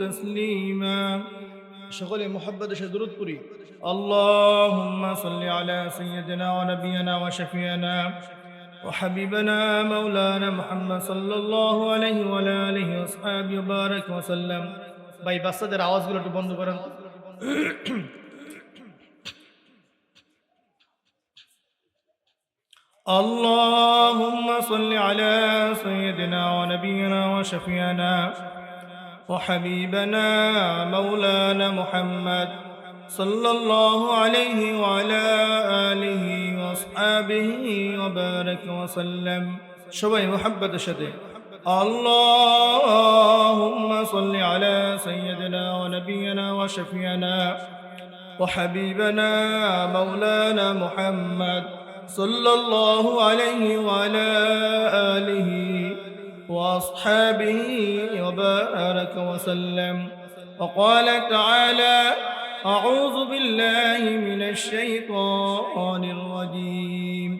تسليما شغل محبت شدرد قري اللهم صل على سيدنا ونبينا وشفينا وحبيبنا مولانا محمد صلى الله عليه وعلى آله وصحبه وبارك وسلم ভাই বাচ্চাদের আওয়াজগুলো একটু বন্ধ করেন তো। اللهم صل على سيدنا ونبينا وشفينا وحبيبنا مولانا محمد صلى الله عليه وعلى آله وأصحابه وبارك وسلم. شوي محبة شدي اللهم صل على سيدنا ونبينا وشفينا وحبيبنا مولانا محمد صلى الله عليه وعلى آله وأصحابه وبارك وسلم. وقال تعالى أعوذ بالله من الشيطان الرجيم.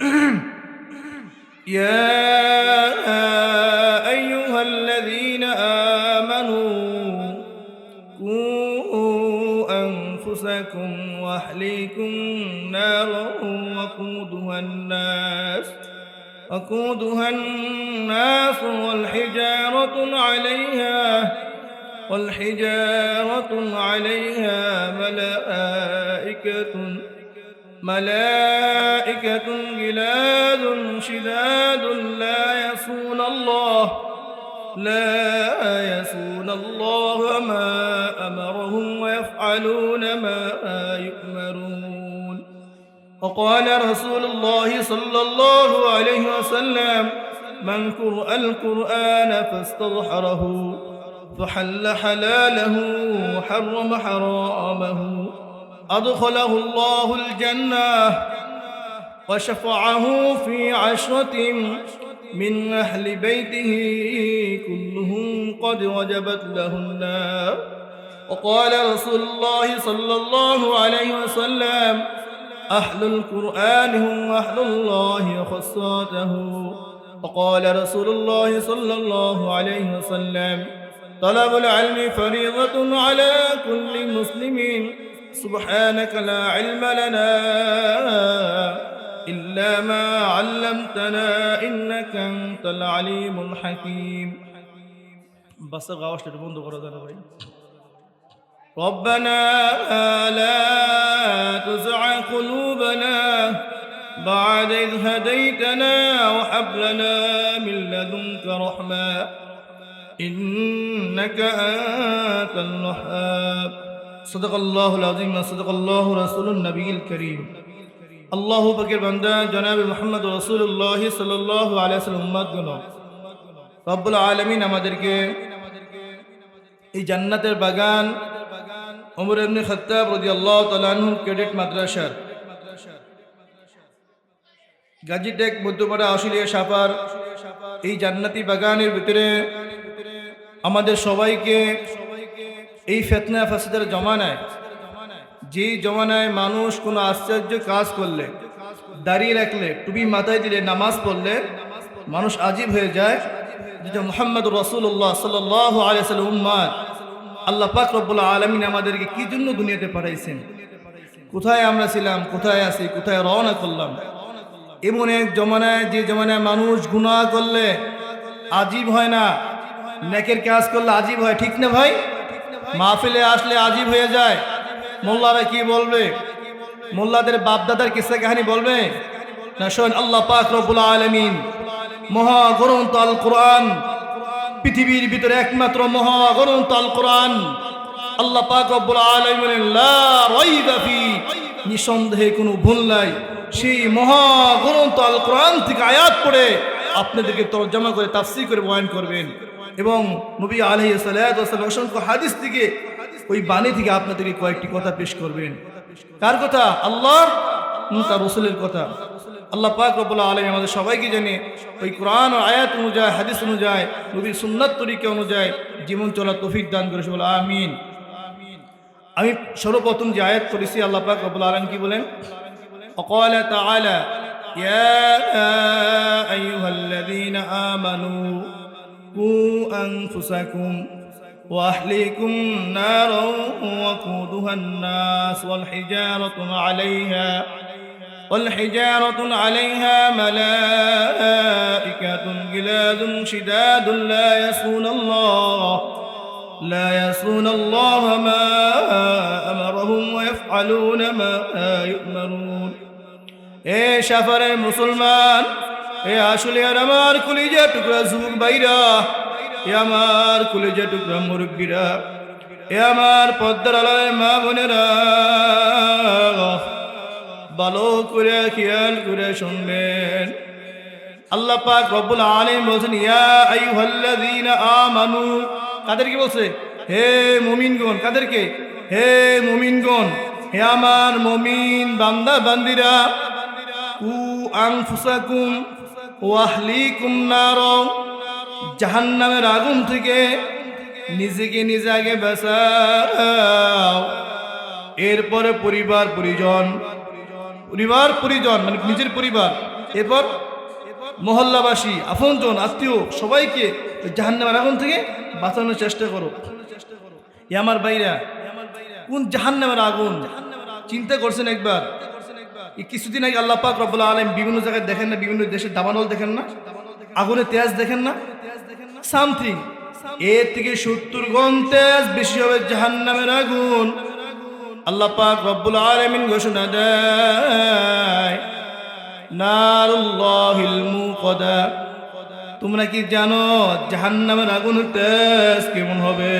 يا أيها الذين آمنوا قوا أنفسكم وأهليكم نارا وقودها الناس وقودها الناس والحجارة عليها والحجارة عليها ملائكة ملائكة غلاد شداد لا يصون الله لا يسون الله ما أمرهم ويفعلون ما يؤمرون وقال رسول الله صلى الله عليه وسلم من قرأ القرآن فاستظهره فحل حلاله وحرم حرامه أدخله الله الجنة وشفعه في عشرة من أهل بيته كلهم قد وجبت له النار. وقال رسول الله صلى الله عليه وسلم أهل القرآن هم أهل الله وخصاته وقال رسول الله صلى الله عليه وسلم طلب العلم فريضة على كل مسلم. سبحانك لا علم لنا إلا ما علمتنا إنك أنت العليم الحكيم. بس غاوش قرآن ভাই ربنا لا تزع قلوبنا بعد إذ هديتنا وهب لنا من لدنك رحمة إنك أنت الوهاب صدق الله العظيم صدق الله رسول النبي الكريم আল্লাহ পাকের বান্দা জনাবে মোহাম্মদ রসুল্লাহ সাল্লাহ আলিয়াল্লাম উম্মাদগুন রব্বুল আলমিন আমাদেরকে এই জান্নাতের বাগান ওমর এমনি খত্তাব রদি আল্লাহ তালাহুর ক্রেডিট মাদ্রাসার গাজীটেক, মধ্যপাড়া, আশুলিয়া, সাপার এই জান্নাতি বাগানের ভিতরে আমাদের সবাইকে এই ফেতনা ফাসাদের জমানায়, যেই জমানায় মানুষ কোনো আশ্চর্য কাজ করলে, দাঁড়িয়ে রাখলে, টুপি মাথায় দিলে, নামাজ পড়লে মানুষ আজীব হয়ে যায়। যেটা মোহাম্মদ রসুল্লাহ সাল আলিয়াল উম্মাদ আল্লাহ পাক রব্বুল্লাহ আলমিন আমাদেরকে কি জন্য দুনিয়াতে পাঠাইছেন? কোথায় আমরা ছিলাম? কোথায় আছি? কোথায় রওনা করলাম? এমন এক জমানায়, যে জমানায় মানুষ গুনাহ করলে আজীব হয় না। নেকের কাজ করলে আজীব হয়, ঠিক না ভাই? মাহফিলে আসলে আজীব হয়ে যায়। মোল্লারা কি বলবে? মোল্লাদের বাপদাদার কিসা কাহিনী বলবে? না শোন, আল্লাহ পাক রব্বুল আলমিন মহাগ্রন্থ আল কোরআন পৃথিবীর ভিতরে একমাত্র মহাগ্রন্থ আল কোরআন আল্লাহ পাক রব্বুল আলামিন লা রাইবা ফি নিঃসন্দেহে কোনো ভুল নাই। সেই মহাগ্রন্থ আল কোরআন থেকে আয়াত পড়ে আপনাদেরকে তর্জমা করে, তাফসীর করে বয়ান করবেন। এবং নবী আলাইহিস ওয়াসাল্লাম অসংখ্য হাদিস থেকে, ওই বাণী থেকে আপনাদেরকে কয়েকটি কথা পেশ করবেন। কার কথা? আল্লাহ তার রসুলের কথা। আল্লাহ পাক রব্বুল আলম আমাদের সবাইকে জানে ওই কোরআন ও আয়াত অনুযায়ী হাদিস অনুযায়ী নবীর সুন্নাত তরিকা অনুযায়ী জীবন চলার তৌফিক দান করে বলে আমিন আমি সর্বপ্রথম যে আয়াত করেছি আল্লাহ পাক রব্বুল আলম কি বলেন وقال تعالى يا أيها الذين آمنوا قوا أنفسكم وأهليكم نارا وقودها الناس والحجارة عليها والحجارة عليها ملائكة غلاظ شداد لا يسون الله لا يسون الله ما أمرهم ويفعلون ما يؤمرون এ সাফারের মুসলমান এ আসলে আর আমার কলিজা টুকরা যুবক বাইরা এ আমার কলিজা টুকরা মুরব্বীরা এ আমার পদ্মার আলায় মা বোনেরা ভালো করে খেয়াল করে শুনবেন। আল্লাহ পাক রব্বুল আলামিন বলছেন, ইয়া আইয়ুহাল্লাযীনা আমানু। কাদেরকে বলছে? হে মুমিনগণ। কাদেরকে? হে মুমিনগণ। হে আমার মুমিন বান্দা বান্দিরা। উ আনফুসাকুম ওয়া আহলিকুম নার। জাহান্নামের আগুন থেকে নিজেকে নিজে আগে বাঁচাও। এরপরে পরিবার, পরিজন পরিবার, পরিজন মানে নিজের পরিবার। এরপর মহল্লাবাসী, আপনজন, আত্মীয়, সবাইকে জাহান্নামের আগুন থেকে বাঁচানোর চেষ্টা করো। এ আমার বাইরা কোন জাহান্নামের আগুন? চিন্তা করছেন একবার? কিছুদিন আগে আল্লাহ পাক রব্বুল আলম বিভিন্ন জায়গায় দেখেন না, বিভিন্ন দেশের দাবানল দেখেন না আগুনে তেজ দেখেন না। সামথিং, এর থেকে সত্তর গুণ তেজ বেশি হবে জাহান্নামের আগুন। আল্লাহ পাক রব্বুল আলামিন ঘোষণা দেয়, নারুল্লাহিল মুকদা তোমরা কি জানো জাহান্নামের আগুন তেজ কেমন হবে?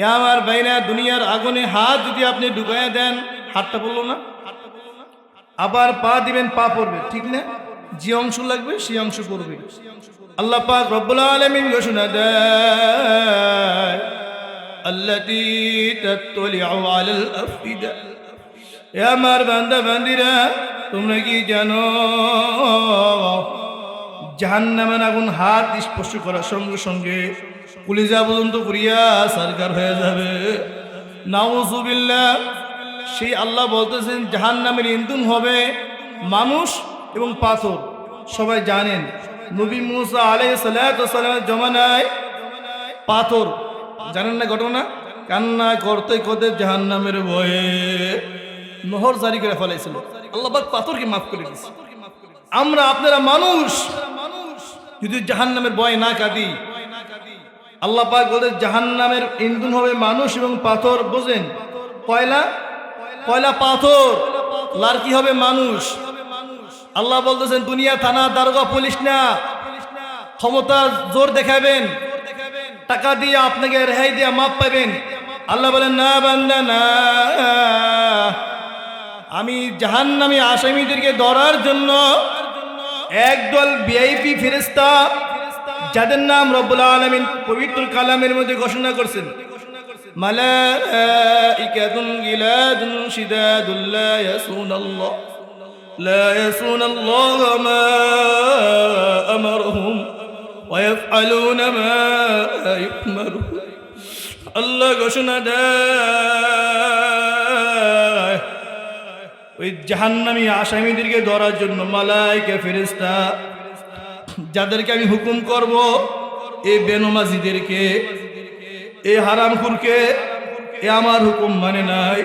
এ আমার বাইনা দুনিয়ার আগুনে হাত যদি আপনি ঢুকাইয়া দেন, হাতটা পড়ল না? আবার পা দিবেন, পা পড়বে, ঠিক না? যে অংশ লাগবে সেই অংশ পড়বে। আল্লাহ পাক রব্বুল আলামিন ঘোষণা দেয় আল্লাতী তাত্তলিউ আলাল আফইদা এ আমার বান্দা বান্দিরা তোমরা কি জানো জাহান্নামের আগুন হাত স্পর্শ করার সঙ্গে সঙ্গে পুলিশা পর্যন্ত পুরিয়া সরকার হয়ে যাবে নাউজুবিল্লাহ সেই আল্লাহ বলতেছেন জাহান্নামের ইন্ধন হবে মানুষ এবং পাথর সবাই জানেন। নবী মুসা আলাই সালামের জমানায় পাথর জানেন না ঘটনা? কান্না করতে করতে জাহান্নামের ভয়ে নহর জারি করে ফেলাইছিল। আল্লাহ পাক পাথরকে মাফ করে দিয়েছে। আমরা আপনারা মানুষ, যদি জাহান্নামের ভয় না কাঁদি আল্লাহ পাক বলতে জাহান্নামের ইন্ধন হবে মানুষ এবং পাথর বোঝেন কয়লা কয়লা পাথর লার কি হবে মানুষ। আল্লাহ বলতেছেন, দুনিয়া থানা, দারোগা পুলিশ না। ক্ষমতা জোর দেখাবেন। টাকা দিয়ে আপনাকে রেহাই দিয়ে মাপ পাবেন আল্লাহ বলেন না বান্দা না আমি জাহান্নামী আসামিদেরকে ধরার জন্য একদল ভিআইপি ফেরেস্তা যাদের নাম রব্বুল আলমিন পবিত্র কালামের মধ্যে ঘোষণা করছেন মালাইকাতুন গিলাদুন শিদাদুল লা ইয়াসুনাল্লাহ لا يسون الله ما أمرهم ويفعلون ما يؤمرون আল্লাহ ঘোষণা দেয় ওই জাহান্নামী আসামিদেরকে ধরার জন্য মালাইকা ফেরেস্তা যাদেরকে আমি হুকুম করব এই বেনমাজিদেরকে এ হারামখুরকে এ আমার হুকুম মানে নাই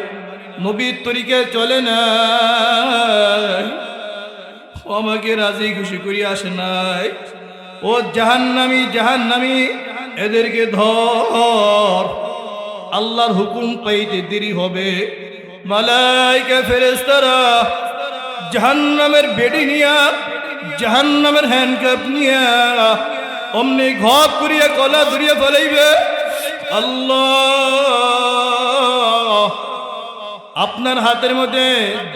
নবীর তরিকে চলে নাই ও আমাকে রাজি খুশি করি আসে নাই ও জাহান্নামি জাহান্নামি, এদেরকে ধর। আল্লাহর হুকুম পাইতে দেরি হবে। মালাইকা ফেরেস্তারা জাহান্নামের বেডি নিয়া, জাহান্নামের হ্যান্ডকাপ নিয়া, অমনি ঘপ করিয়া, কলা ধরিয়া ফেলাইবে। আল্লাহ, আপনার হাতের মধ্যে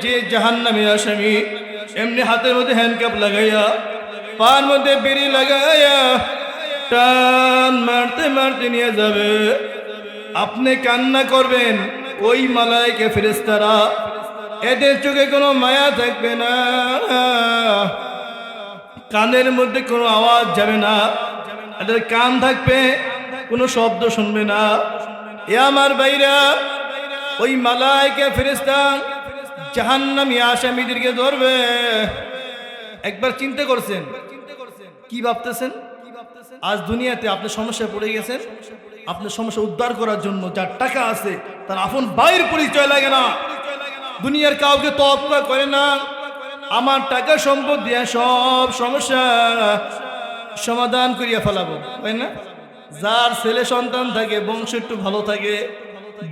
যে জাহান্নামী আসামি, এমনি হাতের মধ্যে হ্যান্ডকাপ লাগাইয়া পার মধ্যে বিড়ি লাগাইয়া টান মারতে মারতে নিয়ে যাবে। আপনি কান্না করবেন, ওই মালাইকে ফেরেস্তারা এদের চোখে কোনো মায়া থাকবে না। কানের মধ্যে কোনো আওয়াজ যাবে না। এদের কান থাকবে, কোনো শব্দ শুনবে না। এ আমার বাইরা ওই মালাইকে ফেরেস্তা জাহান্নামী আসামিদেরকে ধরবে। একবার চিন্তা করছেন কি ভাবতেছেন? আজ দুনিয়াতে আপনি সমস্যায় পড়ে গেছেন। আপনার সমস্যা উদ্ধার করার জন্য যার টাকা আছে, তার আপন বাইর পরিচয় লাগে না। দুনিয়ার কাউকে তৎপর করে না। আমার টাকা সম্পদ দিয়ে সব সমস্যা সমাধান করিয়া ফেলাবো, তাই না? যার ছেলে সন্তান থাকে, বংশ একটু ভালো থাকে,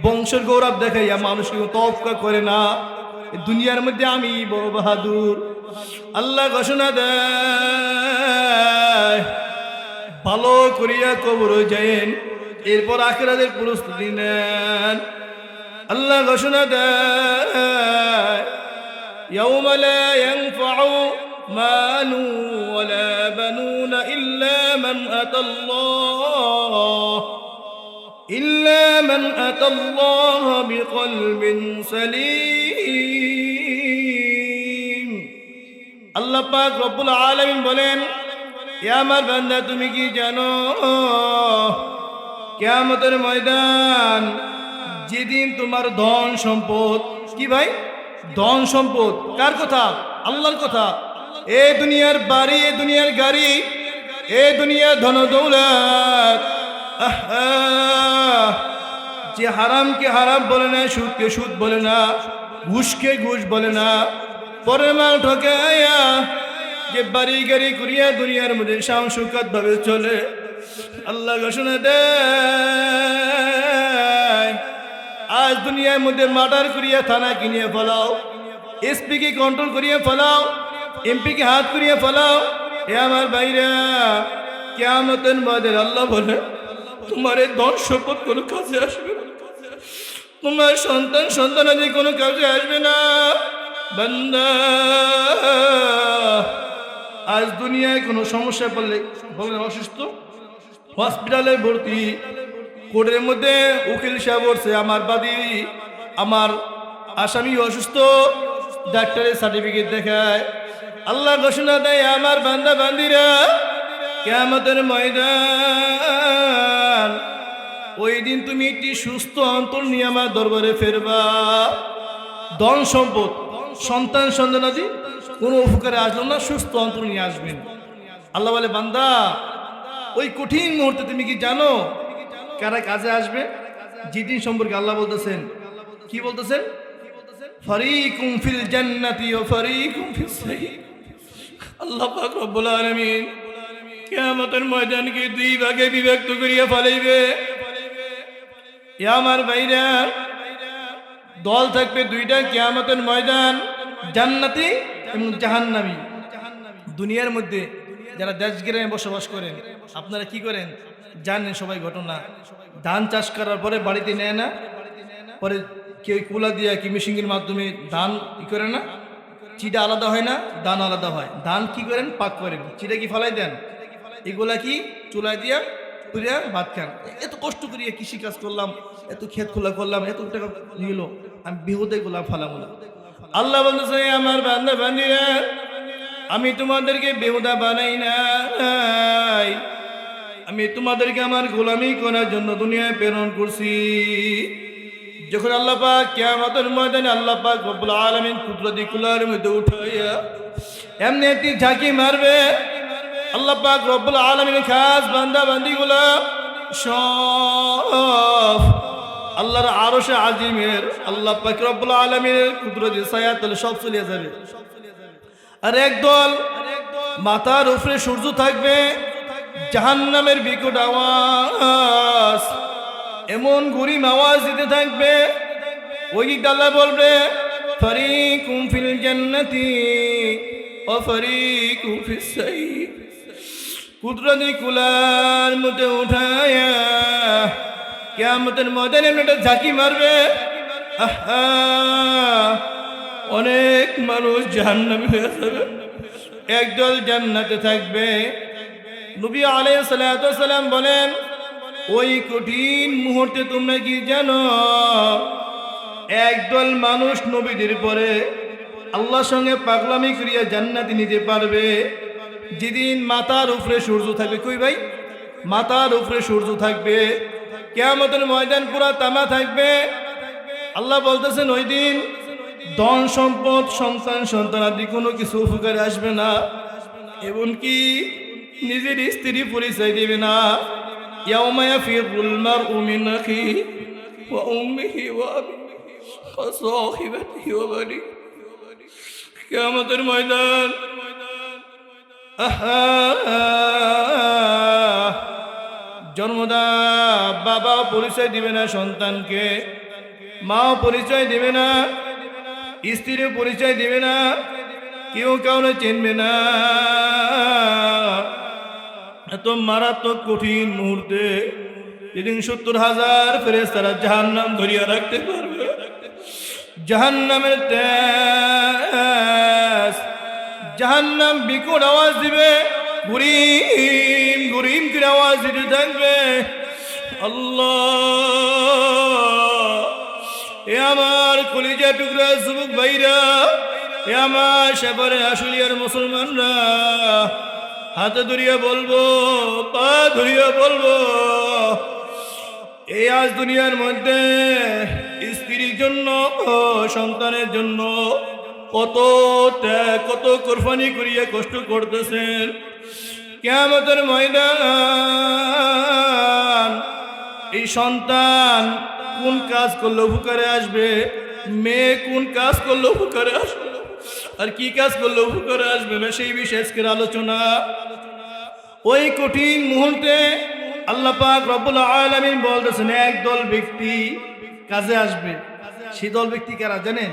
বংশের গৌরব দেখাইয়া মানুষকে তফকা করে না। দুনিয়ার মধ্যে আমি বড় বাহাদুর। আল্লাহ ঘোষণা দেয় ভালো করিয়া কবর যায়েন এরপর আখেরাদের প্রস্তুতি নেন আল্লাহ ঘোষণা দেয় يوم لا ينفع مال ولا بنون إلا من أتى الله إلا من أتى الله بقلب سليم আল্লাহ পাক রব্বুল আলামিন বলেন, এ আমার বান্দা, তুমি কি জানো, কেয়ামতের ময়দান যেদিন তোমার ধন সম্পদ, কি ভাই? ধন সম্পদ। কার কথা? আল্লাহর কথা। এ দুনিয়ার বাড়ি, এ দুনিয়ার গাড়ি, এ দুনিয়ার ধন দৌলত যে হারামকে হারাম বলে না, সুদকে সুদ বলে না, ঘুষকে ঘুষ বলে না পরের মাল ঠকাইয়া যে বাড়ি গাড়ি করিয়া দুনিয়ার মধ্যে সাংসুকাত ভাবে চলে। আল্লাহ ঘোষণা দেয় আজ দুনিয়ার মধ্যে মার্ডার করিয়া থানা কিনিয়ে ফেলাও এসপি কে কন্ট্রোল করিয়ে ফেলাও এমপি কে হাত করিয়ে ফেলাও। এ আমার বাইরা কেমতের মাদের আল্লাহ বলে, তোমার এই ধন সম্পদ কোনো কাজে আসবে তোমার সন্তান সন্তানাদি কোনো কাজে আসবে না। বান্দা, আজ দুনিয়ায় কোনো সমস্যা পড়লে বলেন অসুস্থ? হসপিটালে ভর্তি, কোর্টের মধ্যে উকিল সাহেব বলছে, আমার বাদী, আমার আসামি অসুস্থ, ডাক্তারের সার্টিফিকেট দেখায়। আল্লাহ ঘোষণা দেয়, আমার বান্দা বান্দিরা কেমতের ময়দান, ওই দিন তুমি একটি সুস্থ অন্তর নিয়ে আমার দরবারে ফেরবা। ধন সম্পদ সন্তান সন্তানাদি কোনো উপকারে আসলো না, সুস্থ অন্তর নিয়ে আসবেন। আল্লাহ বলে, বান্দা, ওই কঠিন মুহূর্তে তুমি কি জানো কারা কাজে আসবে? যেদিন সম্পর্কে আল্লাহ বলতেছেন। কি বলতেছেন? ও আল্লাহ আমার ভাইরা দল থাকবে দুইটা, কিয়ামতের ময়দান, জান্নাতি এবং জাহান্নামী। দুনিয়ার মধ্যে যারা দেশ গ্রামে বসবাস করেন, আপনারা কি করেন? জানেন সবাই ঘটনা। ধান চাষ করার পরে বাড়িতে নেয় না, পরে কেউ কুলা দিয়া কি মেশিনের মাধ্যমে ধান ই করে না চিটা আলাদা হয় না, ধান আলাদা হয়। ধান কি করেন? পাক করেন। চিটা কি ফলাই দেন? এগুলা কি চুলায় দিয়া পুরিয়া ভাত খান। এত কষ্ট করিয়া কৃষি কাজ করলাম, এত ক্ষেত খোলা করলাম, এত টাকা নিল। আমি বিহুদে গোলাম ফালাম আল্লাহ বলতেছে আমার বান্দা, বান্দিরা, আমি তোমাদেরকে বেহুদা বানাই নাই। আমি তোমাদেরকে আমার গোলামি করার জন্য দুনিয়ায় প্রেরণ করছি। যখন আল্লাহ পাক কিয়ামতের ময়দানে আল্লাহ পাক রব্বুল আলামিন কুদরতি কুলার মধ্যে উঠাইয়া এমনি একটি ঝাঁকি মারবে আল্লাহ পাক রব্বুল আলামিনের খাস বান্দা, বান্দিগুলা সব আল্লাহর আরশে আজিমের, আল্লাহ পাক রব্বুল আলামিনের কুদরতি ছায়াতলে সব চলে যাবে। আর একদল মাথার উপরে সূর্য থাকবে, জাহান্নামের বিকট আওয়াজ, এমন গরিম আওয়াজ দিতে থাকবে। ওই ডাল্লা বলবে, ফারিকুম ফিল জান্নাতি, ও ফারিকুম ফিস সাইয়্যিদ কুদরতি কুলার মধ্যে উঠায়া কিয়ামতের ময়দানে একটা ঝাঁকি মারবে। অনেক মানুষ জাহান্নামী হয়ে যাবে। একদল জান্নাতে থাকবে। নবী আলাইহিস সালাম বলেন, ওই কঠিন মুহূর্তে তোমরা কি জানো? একদল মানুষ নবীদের পরে আল্লাহর সঙ্গে পাগলামি করিয়া জান্নাতি নিতে পারবে। যেদিন মাথার উপরে সূর্য থাকবে, কই ভাই? মাথার উপরে সূর্য থাকবে। কেয়ামতের ময়দান পুরা তামা থাকবে। আল্লাহ বলতেছেন, ওই দিন ধন সম্পদ, সন্তান সন্তানাদি কোনো কিছু উপকারে আসবে না। এমনকি নিজের স্ত্রী পরিচয় দেবে না। ইয়াউমায়া ময়দান জন্মদা বাবা পরিচয় দিবে না সন্তানকে, মাও পরিচয় দিবে না স্ত্রীর পরিচয় দিবে না, কেউ কাউরে চিনবে না। এত মারাত্মক কঠিন মুহূর্তে যেদিন সত্তর হাজার ফেরেস তারা জাহান নাম ধরিয়া রাখতে পারবে জাহান নামের জাহান নাম বিকট আওয়াজ দিবে। গুরিম গুরিম করে আওয়াজ দিতে থাকবে। আল্লাহ, এ আমার কলিজা টুকরা যুবক ভাইরা, এ আমার সেপারে আসলিয়ার মুসলমানরা, হাতে ধরিয়া বলব, পা ধরিয়া বলব এই আজ দুনিয়ার মধ্যে স্ত্রীর জন্য, সন্তানের জন্য কত ত্যাগ কত কোরবানি করিয়া কষ্ট করতেছেন। কেমতের ময়দান, এই সন্তান কোন কাজ করলে উপকারে আসবে? মেয়ে কোন কাজ করলে উপকারে আসবে? আর কি কাজ করলে উপকারে আসবে না, সেই বিষয়ে আজকের আলোচনা। ওই কঠিন মুহূর্তে আল্লাহ পাক রব্বুল আলামিন বলতেছেন, একদল ব্যক্তি কাজে আসবে। সেই দল ব্যক্তি কারা জানেন?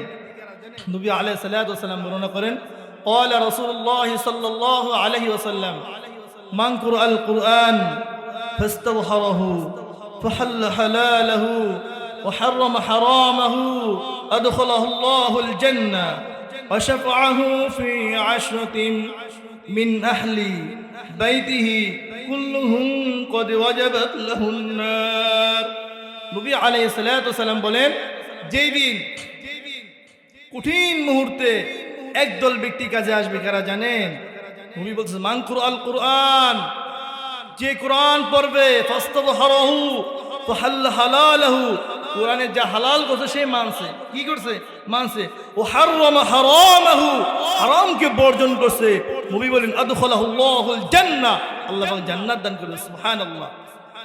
নবী আলাইহিস সালাতু ওয়াসাল্লাম বর্ণনা করেন قال رسول الله صلى الله عليه وسلم من قرأ القرآن فاستظهره فحل حلاله وحرم حرامه أدخله الله الجنة وشفعه في عشرة من أهل بيته كلهم قد وجبت له النار নবী আলাইহিস সালাতু ওয়াসাল্লাম বলেন যেই দিন কঠিন মুহূর্তে একদল ব্যক্তি কাজে আসবে, কারা জানেন নবী বলছে মানকুর আল কোরআন, যে কোরআন পড়বে হালালাহু। কোরআনে যা হালাল করছে, সে মানছে। কি করছে? মানছে, ও হাররামা হারামাহু। হারামকে বর্জন করছে। নবী বলেন, আদখালাহুল্লাহুল জান্নাহ। আল্লাহ পাক জান্নাত দান করবে। সুবহানাল্লাহ।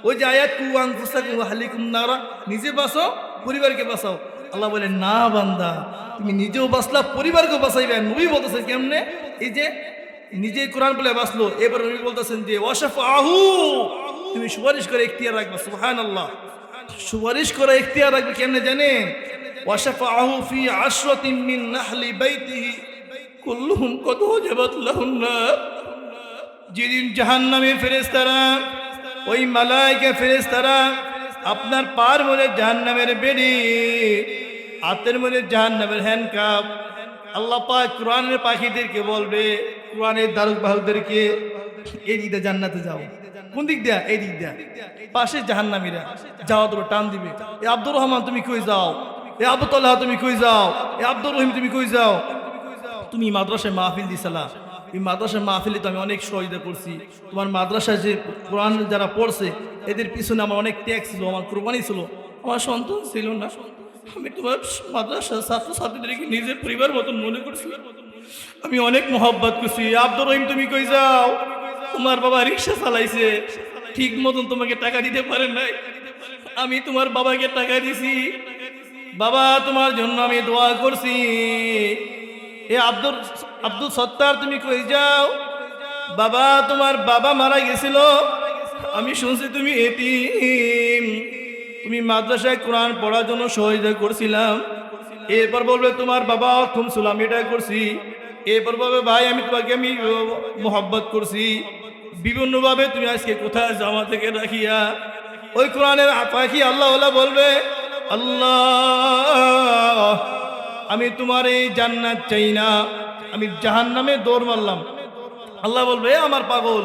ওই যে আয়াত কু আনফুসাকুম ওয়া আহলিকুম নারা। নিজে বাঁচো পরিবারকে বাঁচাও। আল্লাহ বলেন, না বান্দা, তুমি নিজেও বাঁচলা পরিবারকে বাঁচাইবে। নবী বলতেছে কেমনে? এই যে নিজেই কোরআন বলে বাঁচলো এবার নবী বলতেছেন যে ওয়াশাফ আহু তুমি সুপারিশ করে ইখতিয়ার রাখবে সুহান আল্লাহ সুপারিশ করে ইখতিয়ার রাখবে কেমনে জানেন? ওয়াশাফ আহু ফি আশরাতিন মিন নাহলি বাইতিহি, কুল্লুহুম কত ওয়াজাবাত লাহুন নার। যেদিন জাহান্নামের ফেরেশতারা, ওই মালাইকা ফেরেশতারা আপনার পার মনে জাহান্নামের বেড়ি, হাতের মনে জাহান্নামের হ্যান্ডকাপ আল্লাহ পাক কোরআনের পাখিদেরকে বলবে, কোরআনের দারুক বাহকদেরকে এই দিক দিয়ে জান্নাতে যাও। কোন দিক দিয়া? এই দিক দিয়া। পাশে জাহান্নামীরা। যাওয়া তোর টান দিবে। এ আব্দুর রহমান, তুমি কই যাও? এ আবুতল্লাহ তুমি কই যাও? এ আব্দুর রহিম, তুমি কই যাও? তুমি মাদ্রাসায় মাহফিল দিছিলা। এই মাদ্রাসার তো আমি অনেক সহযোগিতা করছি তোমার মাদ্রাসায় যে কোরআন যারা পড়ছে, এদের পিছনে আমার অনেক ত্যাগ ছিল, আমার কোরবানি ছিল। আমার সন্তান ছিল না। আমি তোমার মাদ্রাসার ছাত্রছাত্রীদেরকে নিজের পরিবার মতন মনে করছি? আমি অনেক মোহব্বত করছি। আব্দুর রহিম, তুমি কই যাও? তোমার বাবা রিক্সা চালাইছে। ঠিক মতন তোমাকে টাকা দিতে পারে নাই। আমি তোমার বাবাকে টাকা দিছি। বাবা, তোমার জন্য আমি দোয়া করছি। এ আব্দুল আব্দুল সত্তার তুমি কই যাও? বাবা, তোমার বাবা মারা গেছিল। আমি শুনছি তুমি এটি তুমি মাদ্রাসায় কোরআন পড়ার জন্য সহযোগিতা করছিলাম এরপর বলবে, তোমার বাবা অক্ষম ছিল, আমি এটা করছি। এরপর বলবে, ভাই, আমি তোমাকে আমি মোহাব্বত করছি। বিভিন্নভাবে তুমি আজকে কোথায় জামা থেকে রাখিয়া, ওই কোরআনের পাখি আল্লাহ বলবে, আল্লাহ আমি তোমার এই জান্নাত চাই না। আমি জাহান নামে দৌড় মারলাম। আল্লাহ বলবে, "এ আমার পাগল,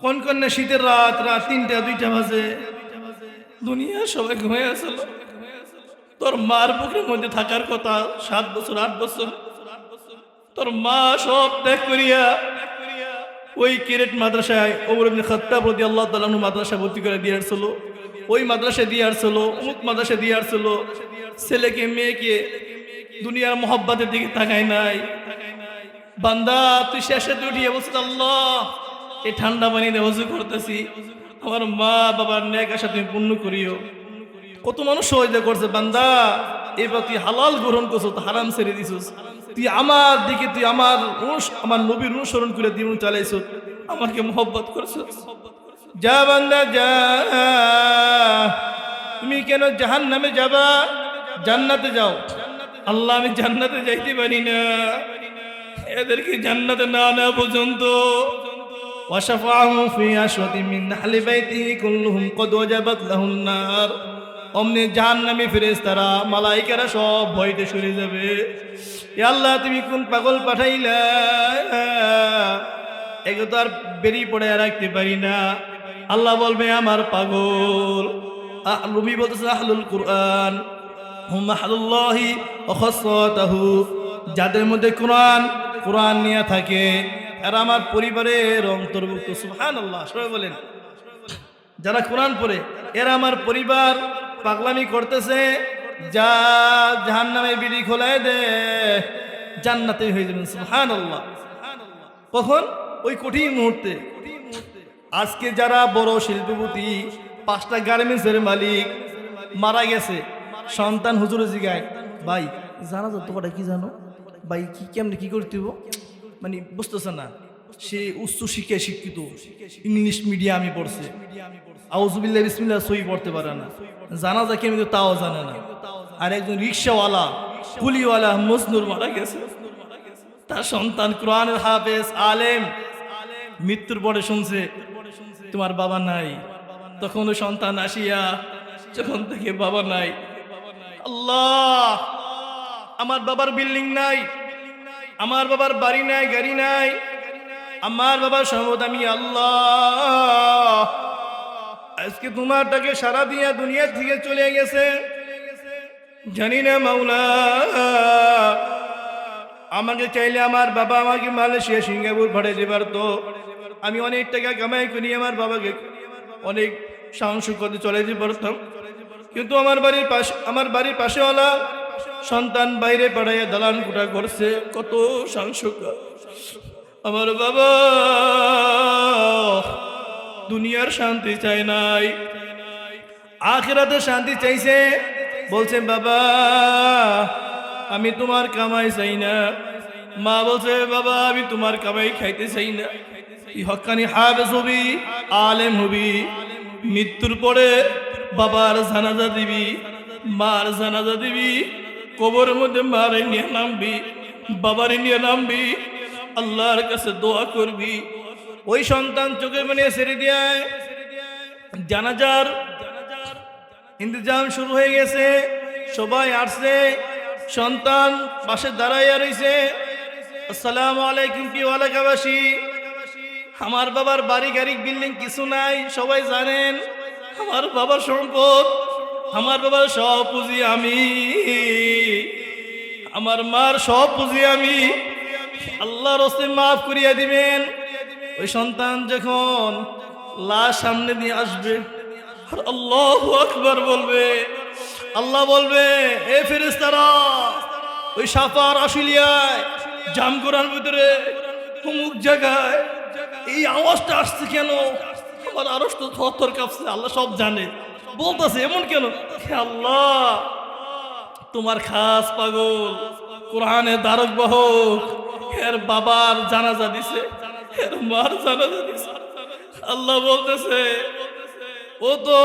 কোন কন্যা শীতের রাত রাত তিনটা, দুইটা বাজে? দুনিয়া সবাই ঘুমিয়ে আসল তোর মার বুকের মধ্যে থাকার কথা, সাত বছর, আট বছর। তোর মা সব ত্যাগ করিয়া ওই কিরেট মাদ্রাসায় ওমর ইবনে খাত্তাব রাদিয়াল্লাহু মাদ্রাসা ভর্তি করে দিয়ে আসছিল ওই মাদ্রাসায় দিয়ে আসছিল, অমুক মাদ্রাসায় দিয়ে আসছিল। ছেলেকে, মেয়েকে দুনিয়ার মোহাব্বতের দিকে তাকায় নাই। বান্দা, তুই শেষে উঠিয়ে বলছিস আল্লাহ, এই ঠান্ডা পানিতে অজু করতেছি। আমার মা বাবার ন্যাক আশা তুমি পূর্ণ করিও। কত মানুষ সহযোগিতা করছে, বান্দা, এবার তুই হালাল গ্রহণ করছ হারাম ছেড়ে দিছিস। তুই আমার দিকে, তুই আমার আমার নবীর অনুসরণ করে দিন চালাইছ আমাকে মহব্বত করছ যা বান্দা যা তুমি কেন জাহান নামে যাবা জান্নাতে যাও আল্লাহ আমি জান্নাতে যাইতে পারি না এদেরকে জান্নাতে না না পর্যন্ত وشفعه في عشرة من أهل بيته كلهم قد وجبت له النار অমনি জাহান্নামী ফেরেশতারা মালাইকারা সব ভয়তে সরে যাবে এ আল্লাহ তুমি কোন পাগল পাঠাইলা এগুলো তো আর বেরিয়ে পড়ে রাখতে পারি না আল্লাহ বলবে আমার পাগল। আহ, বলতেছে আহলুল কুরআন। হুম আহলুল্লাহি অখসাতাহু যাদের মধ্যে কোরআন কোরআন নিয়ে থাকে এরা আমার পরিবারের অন্তর্ভুক্ত। সুবহানাল্লাহ সবাই বলেন। যারা কোরআন পড়ে এরা আমার পরিবার পাগলামি করতেছে যা জাহান নামে বিড়ি খোলায় দে জান্নাতে হয়ে যাবেন সুহান আল্লাহ কখন? ওই কঠিন মুহূর্তে। আজকে যারা বড় শিল্পপতি, পাঁচটা গার্মেন্টসের মালিক, মারা গেছে। সন্তান হুজুরে জিগায়, ভাই, জানা তো তোমরা কি জানো? ভাই, কি কেমনে কি করতে? মানে বুঝতেছে না। সে উচ্চ শিক্ষায় শিক্ষিত। ইংলিশ মিডিয়ামে পড়ছে। আউজুবিল্লাহ বিসমিল্লাহ, সই পড়তে পারে না। জানা যা কেমনি তাও জানে না। আর একজন রিক্সাওয়ালা কুলিওয়ালা মজনুর মারা গেছে। তার সন্তান কোরআনের হাফেজ, আলেম। মৃত্যুর পরে শুনছে তোমার বাবা নাই, তখন সন্তান আসিয়া যখন থেকে বাবা নাই, আল্লাহ, আমার বাবার বিল্ডিং নাই, আমার বাবার বাড়ি নাই, গাড়ি নাই, আমার বাবার সম্পদ আমি আল্লাহ। আজকে তোমারটাকে সারা দিয়া দুনিয়া থেকে চলে গেছে। জানি না মাওলা, আমাকে চাইলে আমার বাবা আমাকে মালয়েশিয়া, সিঙ্গাপুর পাঠিয়ে দিবার তো। আমি অনেক টাকা কামাই করি, আমার বাবাকে অনেক সাহসিকতে চলে যেতে পারতাম। কিন্তু আমার বাড়ির পাশে আমার বাড়ির পাশেওয়ালা সন্তান বাইরে পাঠাইয়া দালান কুটা করছে। কত সাংসক আমার বাবা দুনিয়ার শান্তি চায় নাই, আখেরাতে শান্তি চাইছে। বলছে, বাবা, আমি তোমার কামাই চাই না। মা বলছে, বাবা, আমি তোমার কামাই খাইতে চাই না। হকানি হাফেজ হবি, আলেম হবি, মৃত্যুর পরে বাবার জানাজা দিবি, মার জানাজা দিবি, কবরের মধ্যে মারে নিয়ে নামবি, বাবারে নিয়ে নামবি, আল্লাহর কাছে দোয়া করবি। ওই সন্তান চোখে মানে ছেড়ে দেয় জানাজার ইন্তজাম শুরু হয়ে গেছে, সবাই আসছে, সন্তান পাশে দাঁড়াইয়া রইছে। আসসালামু আলাইকুম কি এলাকাবাসী। আমার বাবার বাড়ি গাড়ি, বিল্ডিং কিছু নাই, সবাই জানেন। আমার বাবার সম্পদ, আমার বাবার সব পুঁজি আমি। আমার মার সব পুঁজি আমি। আল্লাহর হস্তে মাফ করিয়া দিবেন। ওই সন্তান যখন লাশ সামনে দিয়ে আসবে আল্লাহ আকবার বলবে, আল্লাহ বলবে, এ ফেরেস্তারা ওই সাফার আশুলিয়ায় জামগুরার ভিতরে, অমুক জায়গায় এই আওয়াজটা আসছে কেন? আমার আরস তো থর কাঁপছে, আল্লাহ সব জানে। বলতেছে, এমন কেন? আল্লাহ, তোমার খাস পাগল, কোরআনে দারক বাহক। এর বাবার জানাজা দিছে এর মার জানাজা দিছে। আল্লাহ বলতেছে, ও তো,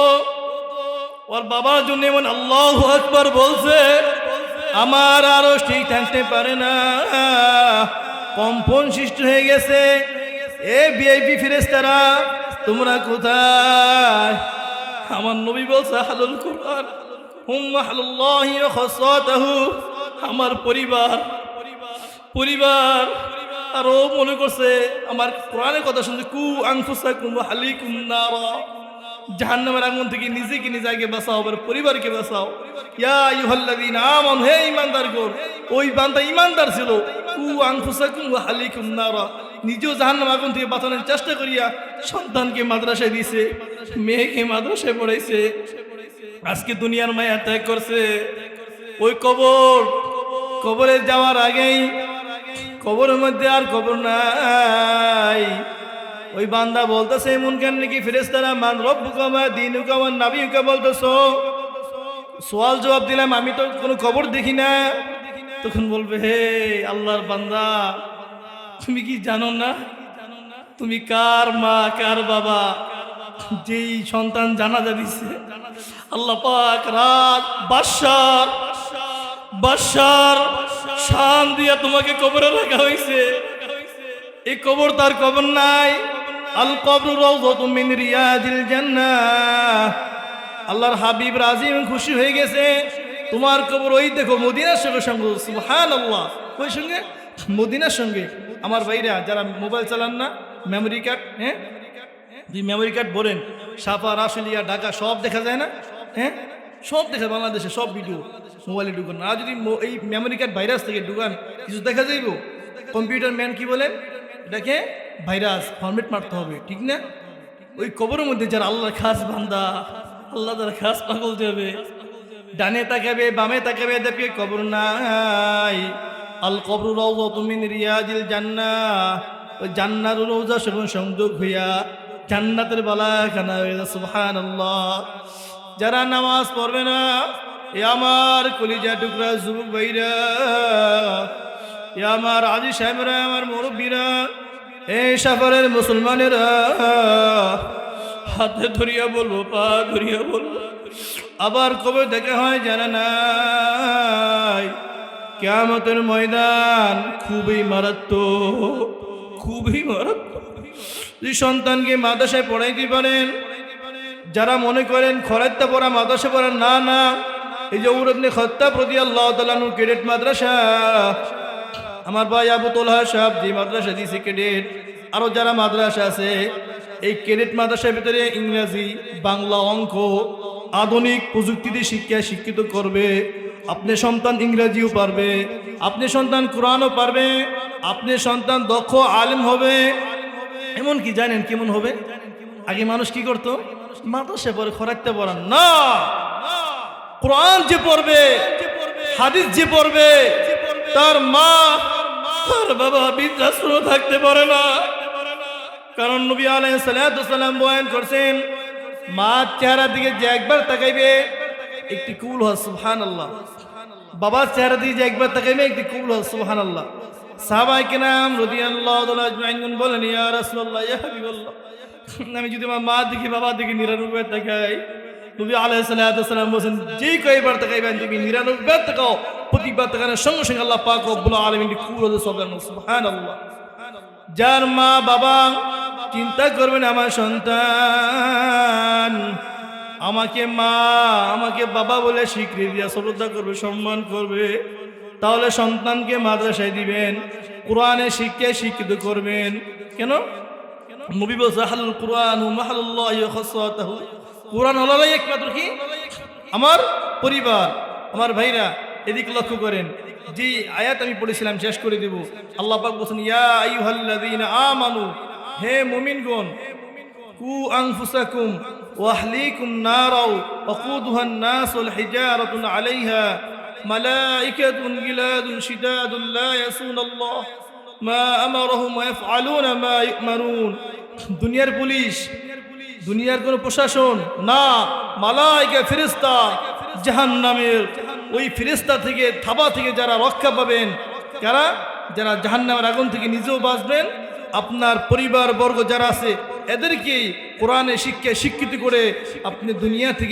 ওর বাবার জন্য এমন আল্লাহ আকবার বলছে, আমার আরও ঠিক থাকতে পারে না। কম্পন সৃষ্টি হয়ে গেছে এ বিআইপি ফিরেস্তারা তোমরা কোথায়? আমার নবী বলছে হালুল কুরআন হুম হালুল্লাহি ওয়া খাসাতাহু। আমার পরিবার পরিবার আর ও মনে করছে, আমার কোরআনের কথা শুনছে, কু আংফুসা কুম হালিকুম নারা। জাহান্নামের আগুন থেকে নিজেকে নিজে আগে বাঁচাও, আবার পরিবারকে বাঁচাও। ইয়া ইউহাল্লাযীনা আমানু, হে ঈমানদার গোর ওই বান্দা ঈমানদার ছিল। কু আনফুসাকুম ওয়া হালিকুম নারা। নিজেও জাহান্নাম আগুন থেকে বাঁচানোর চেষ্টা করিয়া সন্তানকে মাদ্রাসায় দিয়েছে মেয়েকে মাদ্রাসায় পড়াইছে। আজকে দুনিয়ার মায়া ত্যাগ করছে। ওই কবর, কবরে যাওয়ার আগেই, কবরের মধ্যে আর কবর নাই। ওই বান্দা বলতেছে, এমন কেন নাকি ফেরেস্তারা মান রব্বু কামা দিন কামান নাবিকা বলতেছো? সোয়াল জবাব দিলাম, আমি তো কোনো কবর দেখি না। তখন বলবে, হে আল্লাহর বান্দা তুমি কি জানো না? তুমি কার মা, কার বাবা? যেই সন্তান জানাজা দিছে, আল্লাহ পাক রাত, বাদশার বাদশার শান দিয়া তোমাকে কবরে রাখা হয়েছে এই কবর তার কবর নাই। আল কবর মিন রিয়াদিল জান্নাহ। আল্লাহর হাবিব রাজিম খুশি হয়ে গেছে। তোমার কবর ওই দেখো, মদিনার সঙ্গে সঙ্গে। সুবহানাল্লাহ। ওই সঙ্গে? মদিনার সঙ্গে আমার ভাইরা যারা মোবাইল চালান না মেমরি কার্ড হ্যাঁ? মেমরি কার্ড বলেন সাপা রাসুলিয়া, ঢাকা, সব দেখা যায় না? হ্যাঁ? সব দেখা, বাংলাদেশে সব ভিডিও মোবাইলে ঢুকান। আর যদি এই মেমরি কার্ড ভাইরাস থেকে ঢুকান, কিছু দেখা যাইব? কম্পিউটার ম্যান কি বলেন? এটাকে ভাইরাস ফর্মেট মারতে হবে, ঠিক না? ওই কবরের মধ্যে যারা আল্লাহর খাস বান্দা, আল্লাহ তার খাস পাগল যাবে ডানে তাকাবে, বামে তাকাবে, দেখবে কবর নাই। আল কবর রওজা তুমি রিয়াজিল জান্না ওই জান্নার রওজা সঙ্গে সংযোগ হইয়া জান্নাতের বালাখানা হয়ে সুবহানাল্লাহ। যারা নামাজ পড়বে না, এ আমার কলিজা টুকরা যুবক ভাইরা, এ আমার আজি সাহেবরা আমার মুরব্বীরা এই সাফারের মুসলমানেরা, হাতে ধরিয়া বলব, পা ধরিয়া বলব। আবার কবে দেখা হয় জানা নাই। কেয়ামতের ময়দান খুবই মারাত্মক খুবই মারাত্মক। যদি সন্তানকে মাদ্রাসায় পড়াইতে পারেন, যারা মনে করেন খরাত্তা পড়া, মাদ্রাসা পড়া না না, এই যে উরদনে খত্তা প্রতি আল্লাহ তালানু ক্যাডেট মাদ্রাসা, আমার ভাই আবু তোলহা সাহেব যে মাদ্রাসা দিয়েছে ক্যাডেট আরও যারা মাদ্রাসা আছে, এই ক্যাডেট মাদ্রাসার ভিতরে ইংরাজি, বাংলা অঙ্ক, আধুনিক প্রযুক্তিতে শিক্ষা শিক্ষিত করবে। আপনি সন্তান ইংরাজিও পারবে, আপনি সন্তান কোরআনও পারবে, আপনি সন্তান দক্ষ, আলেম হবে। এমন কি জানেন কেমন হবে? আগে মানুষ কি করতো? মাদ্রাসা পরে খরাইতে পড়ান। না! কোরআন যে পড়বে, হাদিস যে পড়বে, তার মা, তার বাবা বৃদ্ধাশ্রম থাকতে পারে না। কারণ নবী আলাইহিস সালাম বয়ান করছেন মা চেহারা দিকে যে একবার তাকাইবে একটি কুল হয় সুবহানাল্লাহ। বাবার চেহারা দিকে যে একবার তাকাইবে, একটি কুল হয় সুবহানাল্লাহ। সাহাবাই কেনাম তাআলা আজমাইন বলেন আমি যদি আমার মা দেখি বাবা দেখি নিরানব্বই তাকাই, নবী আলাইহিস সালাম বলেন যে কয়বার তাকাইবেন, তুমি নিরানব্বই তাকাও, প্রতিবার তাকানোর সঙ্গে সঙ্গে আল্লাহ পাক রব্বুল আলামিন কুল হয় সুবহানাল্লাহ। যার মা, বাবা চিন্তা করবেন, আমার সন্তান আমাকে মা, আমাকে বাবা বলে স্বীকৃতি দিয়া শ্রদ্ধা করবে, সম্মান করবে। তাহলে সন্তানকে মাদ্রাসায় দিবেন, কোরআনে শিক্ষায় শিক্ষিত করবেন। কেন? নবী বলছে, হালুল কোরআন কোরআন হলো একমাত্র কি? আমার পরিবার, আমার ভাইরা, এদিকে লক্ষ্য করেন। যে আয়াত আমি পড়েছিলাম, শেষ করে দেব। আল্লাহ পাক বলছেন, ইয়া আইয়ুহাল্লাযীনা আমানু, হে মুমিনগণ, কু আনফুসাকুম নারাও ওয়াকুদুহান নাস ওয়াল হিজারাতুন আলাইহা মালাইকাতুন গিলাদুন শিদাদুন লা ইয়াসুনাল্লাহ মা আমারহুম ওয়া ইয়াফআলুনা মা ইউমারুন। দুনিয়ার পুলিশ, দুনিয়ার কোন প্রশাসন না, মালাইকা, ফেরেশতা জাহান্নামের ওই ফেরেশতা থেকে, থাবা থেকে যারা রক্ষা পাবেন, কারা? যারা জাহান্নামের আগুন থেকে নিজেও বাঁচবেন আপনার পরিবার বর্গ যারা আছে এদেরকেই কোরআনে শিক্ষায় শিক্ষিত করে আপনি দুনিয়া থেকে